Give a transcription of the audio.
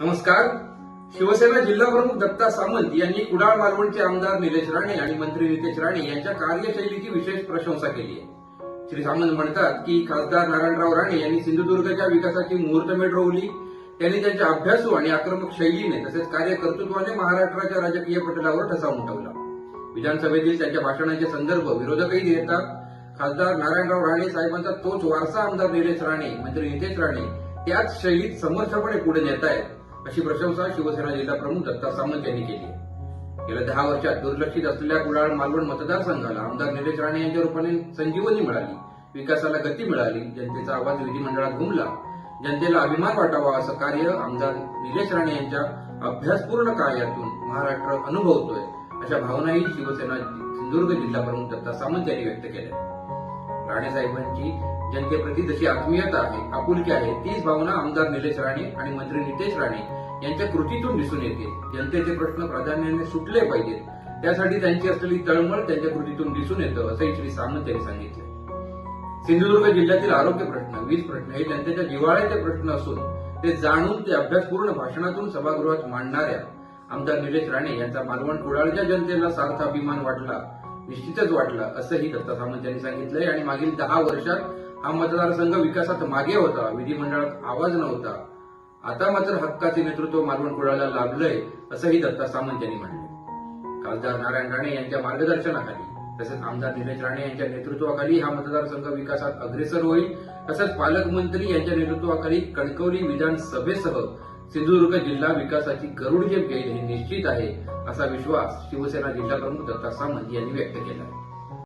नमस्कार. शिवसेना जिल्हा प्रमुख दत्ता सामंत यांनी कुडाळ मालवणचे आमदार निलेश राणे आणि मंत्री नितेश राणे यांच्या कार्यशैलीची विशेष प्रशंसा केली आहे. श्री सामंत म्हणतात की खासदार नारायणराव राणे यांनी सिंधुदुर्गच्या विकासाची मुहूर्तमेढ रोवली. त्यांनी त्यांच्या अभ्यासू आणि आक्रमक शैलीने तसेच कार्यकर्तृत्वाने महाराष्ट्राच्या राजकीय पटलावर ठसा उमटवला विधानसभेतील त्यांच्या भाषणांचे संदर्भ विरोधकही देतात खासदार नारायणराव राणे साहेबांचा तोच वारसा आमदार निलेश राणे मंत्री नितेश राणे त्याच शैलीत समर्थपणे पुढे नेत आहेत अशी प्रशंसा शिवसेना जिल्हा प्रमुख दत्ता सामंत यांनी केली. गेल्या दहा वर्षात दुर्लक्षित असलेल्या कुडाळ मालवण मतदारसंघाला आमदार निलेश राणे यांच्या रूपाने संजीवनी मिळाली विकासाला गती मिळाली जनतेचा आवाज विधिमंडळात घुमला जनतेला अभिमान वाटावा असं कार्य आमदार निलेश राणे यांच्या अभ्यासपूर्ण कार्यातून महाराष्ट्र अनुभवतोय अशा भावनाही शिवसेना सिंधुदुर्ग जिल्हा प्रमुख दत्ता सामंत यांनी व्यक्त केल्या. राणे साहेबांची जनतेप्रती जशी आत्मीयता आहे आपुलकी आहे तीच भावना आमदार निलेश राणे आणि मंत्री नितेश राणे यांच्या कृतीतून दिसून येते. जनतेचे प्रश्न प्राधान्याने सुटले पाहिजेत. त्यासाठी त्यांची असलेली तळमळ त्यांच्या कृतीतून दिसून येतं असंही श्री सामंत यांनी सांगितलं. सिंधुदुर्ग जिल्ह्यातील आरोग्य प्रश्न वीज प्रश्न हे जनतेच्या जिवाळ्याचे प्रश्न असून ते जाणून ते अभ्यासपूर्ण भाषणातून सभागृहात मांडणाऱ्या आमदार निलेश राणे यांचा मालवण कुडाळच्या जनतेला सार्थ अभिमान वाटला. निश्चितच वाटला असंही दत्ता सामंत यांनी सांगितलंय. आणि मागील दहा वर्षात हा मतदारसंघ विकासात मागे होता. विधिमंडळात आवाज नव्हता. आता मात्र हक्काचे नेतृत्व मालवण कुळाला लाभलंय असंही दत्ता सामंत यांनी म्हणले खासदार नारायण राणे यांच्या मार्गदर्शनाखाली तसेच आमदार निलेश राणे यांच्या नेतृत्वाखाली हा मतदारसंघ विकासात अग्रेसर होईल. तसंच पालकमंत्री यांच्या नेतृत्वाखाली कणकवली विधानसभेसह सिंधुदुर्ग जिल्हा विकासाची गरुड झेप घेईल हे निश्चित आहे असा विश्वास शिवसेना जिल्हा प्रमुख दत्ता सामंत यांनी व्यक्त केला. आहे